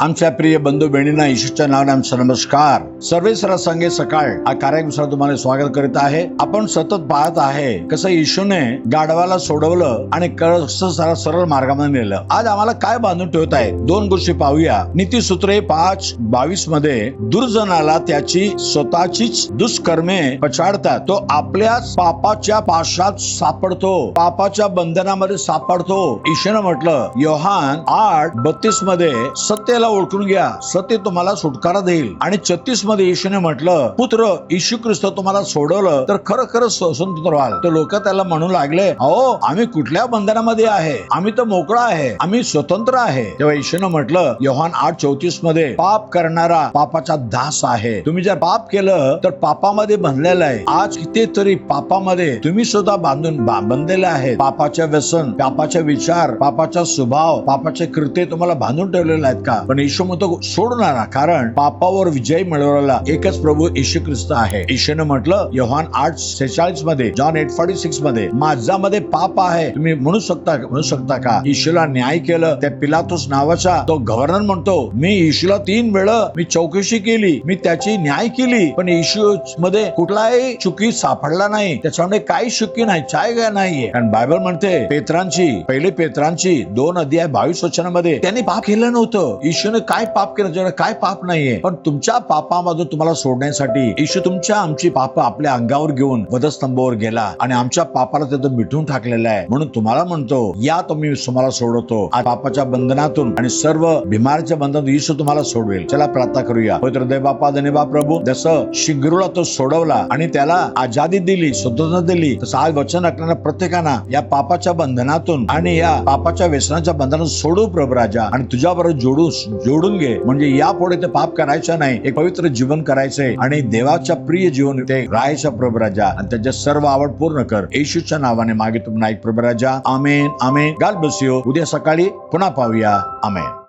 आमच्या प्रिय बंधू बहिणींना येशूच्या नावाने आमचा नमस्कार. सर्वेसरा संघे सकाळ हा कार्यक्रमासाठी तुम्हाला स्वागत करीत आहे. आपण सतत पाहत आहे कसं येशूने गाढवाला सोडवलं आणि कसं सारा सरळ मार्गामध्ये नेलं. आज आम्हाला काय बांधून ठेवत आहे? दोन गोष्टी पाहूया. नीतीसूत्रे पाच बावीसमध्ये दुर्जनाला त्याची स्वतःचीच दुष्कर्मे पछाडतात. तो आपल्याच पापाच्या पाशात सापडतो. पापाच्या बंधनामध्ये सापडतो. ईशेनं म्हटलं योहान आठ बत्तीसमध्ये सत्याला ओळखून घ्या. सत्य तुम्हाला सुटकारा देईल. आणि छत्तीसमध्ये येशूने म्हटलं पुत्र येशू ख्रिस्त तुम्हाला सोडवलं तर खरं खरं स्वतंत्र व्हाल. तर लोक त्याला म्हणू लागले अहो आम्ही कुठल्या बंधनामध्ये आहे? आम्ही तर मोकळा आहे. आम्ही स्वतंत्र आहे. तेव्हा येशूने म्हटलं योहान आठ चौतीसमध्ये पाप करणारा पापाचा दास आहे. तुम्ही जर पाप केलं तर पापामध्ये बनलेलं आहे. आज कितीतरी पापामध्ये तुम्ही सुद्धा बांधून बांधलेले आहे पापाच्या पापाचे व्यसन पापाचे विचार पापाचा स्वभाव पापाचे कृत्य तुम्हाला बांधून ठेवलेले आहेत का? पण येशू म्हणतो सोडू कारण पापावर विजय मिळवलेला एकच प्रभू येशू ख्रिस्त आहे. येशूने म्हटलं योहान आठ सेहेचाळीसमध्ये जॉन एट फॉर्टी सिक्समध्ये माझ्यामध्ये पाप आहे. तुम्ही म्हणू शकता म्हणू शकता का? येशूला न्याय केलं. त्या पिलातोस नावाचा तो गव्हर्नर म्हणतो मी येशूला तीन वेळ मी चौकशी केली मी त्याची न्याय केली पण येशू मध्ये कुठलाही चुकी सापडला नाही. त्याच्यामध्ये काही चुकी नाही चाय काय नाहीये. कारण बायबल म्हणते पेत्रांची पहिले पेत्रांची दोन अध्याय बावीस वचनामध्ये त्यांनी पाप केलं नव्हतं. येशूने काय पाप केलं त्याच्याकडे काय पाप नाहीये? पण तुमच्या पापामधून तुम्हाला सोडण्यासाठी येशू तुमच्या आमची पाप आपल्या अंगावर घेऊन वधस्तंभावर गेला आणि आमच्या पापाला त्याचं मिठून टाकलेलं आहे. म्हणून तुम्हाला म्हणतो या तुम्ही तुम्हाला सोडवतो. पापाच्या बंधनातून आणि सर्व बिमारच्या बंधनातून येशू तुम्हाला सोडवेल. चला प्रार्थना करूया. पवित्र दे बापा धन्यवा प्रभू जसं शिंगरूला तो सोडवला आणि त्याला आजादी दिली स्वतंत्र दिली तसं आज वचन ऐकणाऱ्या प्रत्येकाना या पापाच्या बंधनातून आणि या पापाच्या व्यसनाच्या बंधनातून सोडू प्रभू राजा. आणि तुझ्याबरोबर जोडू जोडून घे. म्हणजे यापुढे ते पाप करायचं नाही. एक पवित्र जीवन करायचंय. आणि देवाच्या प्रिय जीवन ते राहायचं प्रभू राजा. आणि त्याच्या सर्व आवड पूर्ण कर. येशूच्या नावाने मागे तुम्हाला एक प्रभू राजा. आमेन आमेन. गाल बसियो उद्या सकाळी पुन्हा पाहूया. आमेन.